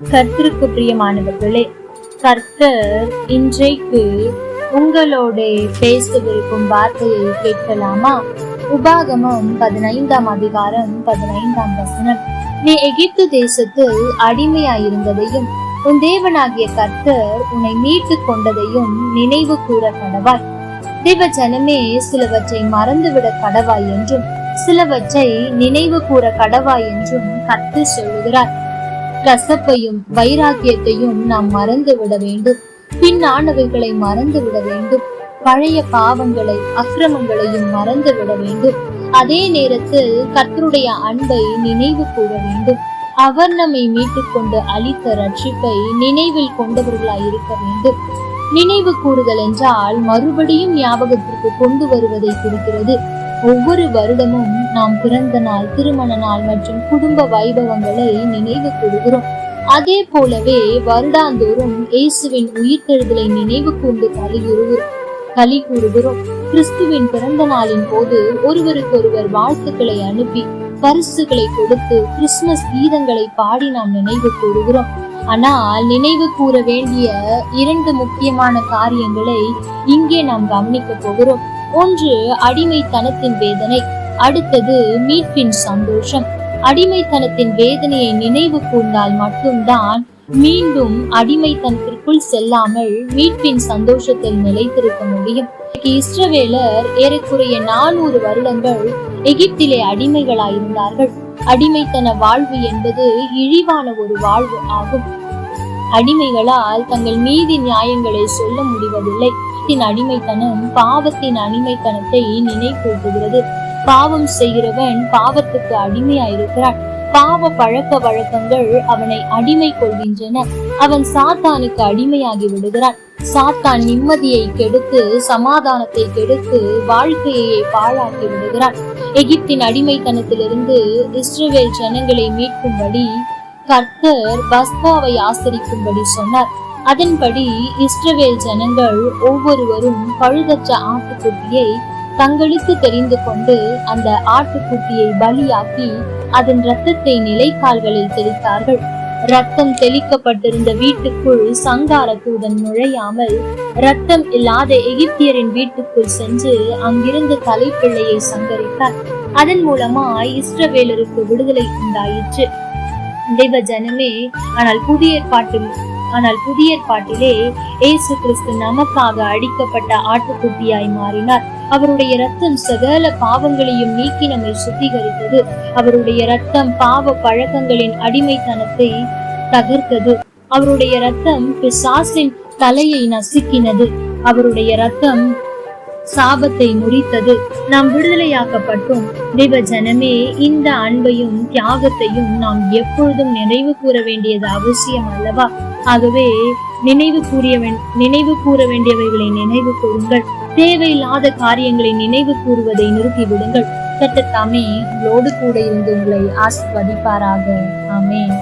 கர்த்தருக்கு பிரியமானவர்களே கர்த்தர் இன்றைக்கு உங்களோட பேசவிருக்கும் வார்த்தையை கேட்கலாமா? உபாகமம் பதினைந்தாம் அதிகாரம் பதினைந்தாம் வசனம். நீ எகிப்து தேசத்தில் அடிமையாயிருந்ததையும் உன் தேவனாகிய கர்த்தர் உன்னை மீட்டு கொண்டதையும் நினைவு கூற கடவாய். தேவ ஜனமே சிலவற்றை மறந்துவிட கடவாய் என்றும் சிலவற்றை நினைவு கூற கடவாய் என்றும் கர்த்தர் சொல்லுகிறார். கசப்பையும் வைராக்கியத்தையும் நாம் மறந்து விட வேண்டும். பின்னானவைகளை மறந்து விட வேண்டும். பழைய பாவங்களை அக்கிரமங்களையும் மறந்து விட வேண்டும். அதே நேரத்தில் கர்த்தருடைய அன்பை நினைவு கூற வேண்டும். அவர் நம்மை மீட்டுக் கொண்டு அளித்த ரட்சிப்பை நினைவில் கொண்டவர்களாய் இருக்க வேண்டும். நினைவு கூறுதல் என்றால் மறுபடியும் ஞாபகத்திற்கு கொண்டு வருவதை குறிக்கிறது. ஒவ்வொரு வருடமும் நாம் பிறந்த நாள் திருமண நாள் மற்றும் குடும்ப வைபவங்களை நினைவு கூறுகிறோம். அதே போலவே வருடாந்தோறும் இயேசுவின் உயிர்த்தெழுதலை நினைவு கூர்ந்து கலியுறுகிறோம் களி கூறுகிறோம். கிறிஸ்துவின் பிறந்த நாளின் போது ஒருவருக்கொருவர் வாழ்த்துக்களை அனுப்பி பரிசுகளை கொடுத்து கிறிஸ்துமஸ் கீதங்களை பாடி நாம் நினைவு கூறுகிறோம். ஆனால் நினைவு கூற வேண்டிய இரண்டு முக்கியமான காரியங்களை இங்கே நாம் கவனிக்க போகிறோம். ஒன்று அடிமைத்தனத்தின் வேதனை. அடுத்தது மீட்பின் சந்தோஷம். அடிமைத்தனத்தின் வேதனையை நினைவு கூர்ந்தால் மட்டும்தான் மீண்டும் அடிமைத்தனத்திற்குள் செல்லாமல் மீட்பின் சந்தோஷத்தில் நிலைத்திருக்க முடியும். இஸ்ரவேலர் ஏறக்குறைய நானூறு வருடங்கள் எகிப்திலே அடிமைகளாயிருந்தார்கள். அடிமைத்தன வாழ்வு என்பது இழிவான ஒரு வாழ்வு ஆகும். அடிமைகளால் தங்கள் நீதி நியாயங்களை சொல்ல முடிவதில்லை. பாவத்தின் அடிமைத்தனம் பாவத்தின் அடிமைத்தனத்தை நினைப்பூட்டுகிறது. பாவம் செய்கிறவன் பாவத்துக்கு அடிமையாயிருக்கிறான். பாவ பழக்க வழக்கங்கள் அவனை அடிமை கொள்கின்றன அவன் சாத்தானுக்கு அடிமையாகி விடுகிறான். சாத்தான் நிம்மதியை கெடுத்து சமாதானத்தை கெடுத்து வாழ்க்கையை பாழாக்கி விடுகிறான். எகிப்தின் அடிமைத்தனத்திலிருந்து இஸ்ரேல் ஜனங்களை மீட்கும்படி கர்த்தர் பஸ்பாவை ஆசரிக்கும்படி சொன்னார். அதன்படி இஸ்ரவேல் ஜனங்கள் ஒவ்வொருவரும் பழுதற்ற ஆட்டுக்குட்டியை தங்களுக்கு தெரிந்து கொண்டு அந்த ஆட்டுக்குட்டியை பலியாக்கி அதன் இரத்தத்தை நிலைக்கால்களில் தெளித்தார்கள். ரத்தம் தெளிக்கப்பட்டிருந்த வீட்டுக்குள் சங்காரத்துடன் நுழையாமல் ரத்தம் இல்லாத எகிப்தியரின் வீட்டுக்குள் சென்று அங்கிருந்து தலைப்பிள்ளையை சங்கரித்தார். அதன் மூலமாய் இஸ்ரவேலருக்கு விடுதலை உண்டாயிற்று. தெய்வ ஜனமே ஆனால் புதிய ஏற்பாட்டில் ஆனால் புதிய ஏற்பாட்டிலே ஏசு கிறிஸ்து நமக்காக அடிக்கப்பட்ட ஆட்டுக்குட்டியாய் மாறினார். அவருடைய ரத்தம் சகல பாவங்களையும் நீக்கி நம்மை சுத்திகரித்தது. அவருடைய ரத்தம் பாவ பழக்கங்களின் அடிமைத்தனத்தை தகர்த்தது. அவருடைய ரத்தம் பிசாசின் தலையை நசுக்கினது. அவருடைய ரத்தம் சாபத்தை முறித்தது. நாம் விடுதலையாக்கப்பட்டோம் தெய்வ ஜனமே இந்த அன்பையும் தியாகத்தையும் நாம் எப்பொழுதும் நினைவு கூற வேண்டியது அவசியம் அல்லவா? ஆகவே நினைவு கூறிய நினைவு கூற வேண்டியவைகளை நினைவு கூறுங்கள். தேவையில்லாத காரியங்களை நினைவு கூறுவதை நிறுத்திவிடுங்கள். சட்டத்தாமே உங்களோடு கூட இருந்து உங்களை ஆசிர்வதிப்பாராக. ஆமேன்.